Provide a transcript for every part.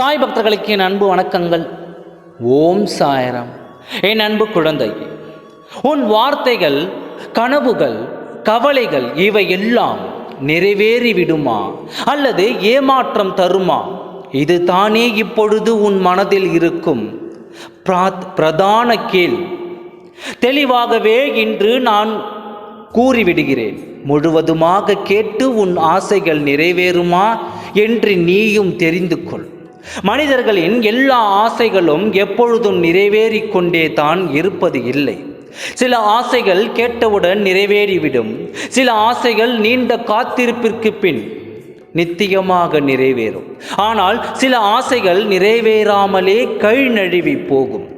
சாய் பக்தர்களுக்கு என் அன்பு வணக்கங்கள். ஓம் சாயரம். என் அன்பு குழந்தை உன் வார்த்தைகள் கனவுகள் கவலைகள் இவை எல்லாம் நிறைவேறி விடுமா அல்லது ஏமாற்றம் தருமா? இது தானே இப்பொழுது உன் மனதில் இருக்கும்? பிராத் பிரதான கேள்வி. தெளிவாகவே இன்று நான் கூறிவிடுகிறேன். முழுவதுமாக கேட்டு உன் ஆசைகள் நிறைவேறுமா? என்று நீயும் தெரிந்து கொள். மனிதர்களின் எல்லா ஆசைகளும் எப்பொழுதும் நிறைவேறி கொண்டே தான் இருப்பது இல்லை. சில ஆசைகள் கேட்டவுடன் நிறைவேறிவிடும். சில ஆசைகள் நீண்ட காத்திருப்பிற்கு பின் நித்தியமாக நிறைவேறும். ஆனால் சில ஆசைகள் நிறைவேறாமலே கை போகும்.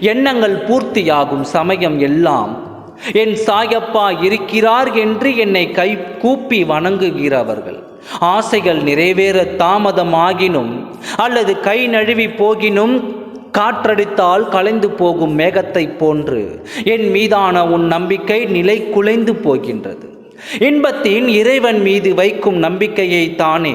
எண்ணங்கள் பூர்த்தியாகும் சமயம் எல்லாம். என் சாயப்பா இருக்கிறார் என்று என்னை கை கூப்பி வணங்குகிறவர்கள். ஆசைகள் நிறைவேற தாமதமாகினும் அல்லது கை நழுவி போகினும் காற்றடித்தால் கலைந்து போகும் மேகத்தைப் போன்று என் மீதான உன் நம்பிக்கை நிலை குலைந்து போகின்றது. இன்பத்தின் இறைவன் மீது வைக்கும் நம்பிக்கையை தானே.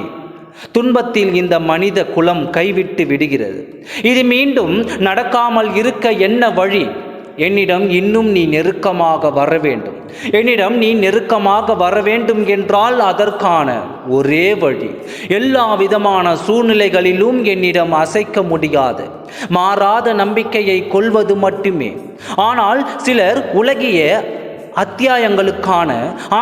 துன்பத்தில் இந்த மனித குலம் கைவிட்டு விடுகிறது. இது மீண்டும் நடக்காமல் இருக்க என்ன வழி? என்னிடம் இன்னும் நீ நெருக்கமாக வர வேண்டும். என்னிடம் நீ நெருக்கமாக வர வேண்டும் என்றால் அதற்கான ஒரே வழி எல்லா விதமான சூழ்நிலைகளிலும் என்னிடம் அசைக்க முடியாது. மாறாத நம்பிக்கையை கொள்வது மட்டுமே. ஆனால் சிலர் உலகிய அத்தியாயங்களுக்கான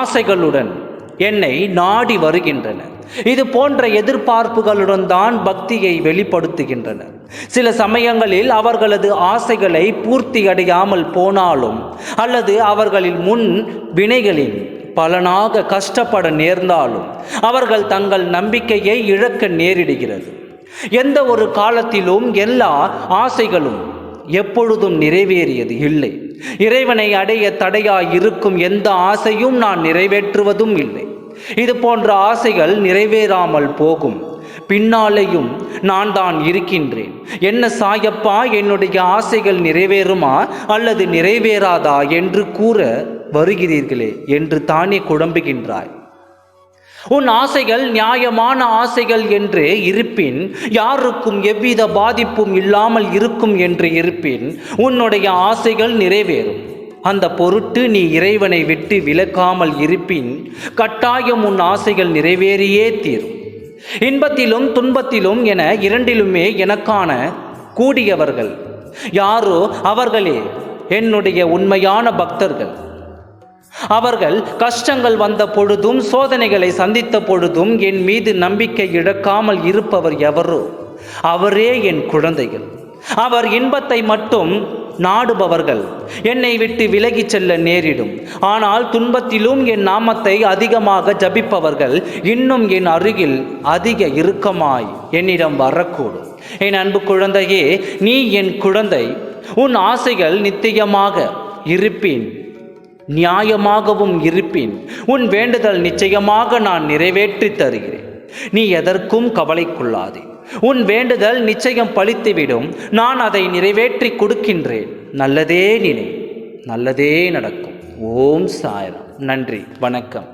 ஆசைகளுடன் என்னை நாடி வருகின்றனர். இது போன்ற எதிர்பார்ப்புகளுடன் தான் பக்தியை வெளிப்படுத்துகின்றனர் சில சமயங்களில் அவர்களது ஆசைகளை பூர்த்தி அடையாமல் போனாலும் அல்லது அவர்களின் முன் வினைகளின் பலனாக கஷ்டப்பட நேர்ந்தாலும் அவர்கள் தங்கள் நம்பிக்கையை இழக்க நேரிடுகிறது. எந்த ஒரு காலத்திலும் எல்லா ஆசைகளும் எப்பொழுதும் நிறைவேறியது இல்லை. இறைவனை அடைய தடையாய் இருக்கும் எந்த ஆசையும் நான் நிறைவேற்றுவதும் இல்லை. இது போன்ற ஆசைகள் நிறைவேறாமல் போகும். பின்னாலேயும் நான் தான் இருக்கின்றேன். என்ன சாயப்பா என்னுடைய ஆசைகள் நிறைவேறுமா அல்லது நிறைவேறாதா என்று கூற வருகிறீர்களே என்று தானே குழம்புகின்றாய். உன் ஆசைகள் நியாயமான ஆசைகள் என்று இருப்பின் யாருக்கும் எவ்வித பாதிப்பும் இல்லாமல் இருக்கும் என்று இருப்பின் உன்னுடைய ஆசைகள் நிறைவேறும். அந்த பொருட்டு நீ இறைவனை விட்டு விலக்காமல் இருப்பின் கட்டாயம் உன் ஆசைகள் நிறைவேறியே தீரும். இன்பத்திலும் துன்பத்திலும் என இரண்டிலுமே எனக்கான கூடியவர்கள் யாரோ அவர்களே என்னுடைய உண்மையான பக்தர்கள். அவர்கள் கஷ்டங்கள் வந்த பொழுதும் சோதனைகளை சந்தித்த பொழுதும் என் மீது நம்பிக்கை இழக்காமல் இருப்பவர் எவரோ? அவரே என் குழந்தைகள். அவர் இன்பத்தை மட்டும் நாடுபவர்கள். என்னை விட்டு விலகிச் செல்ல நேரிடும். ஆனால் துன்பத்திலும் என் நாமத்தை அதிகமாக ஜபிப்பவர்கள் இன்னும் என் அருகில் அதிக இறுக்கமாய் என்னிடம் வரக்கூடும். என் அன்பு குழந்தையே நீ என் குழந்தை. உன் ஆசைகள் நித்தியமாக இருப்பின் நியாயமாகவும் இருப்பின். உன் வேண்டுதல் நிச்சயமாக நான் நிறைவேற்றி தருகிறேன். நீ எதற்கும் கவலைக்குள்ளாதே. உன் வேண்டுதல் நிச்சயம் பழித்துவிடும். நான் அதை நிறைவேற்றி கொடுக்கின்றேன். நல்லதே நினை. நல்லதே நடக்கும். ஓம் சாயரம். நன்றி. வணக்கம்.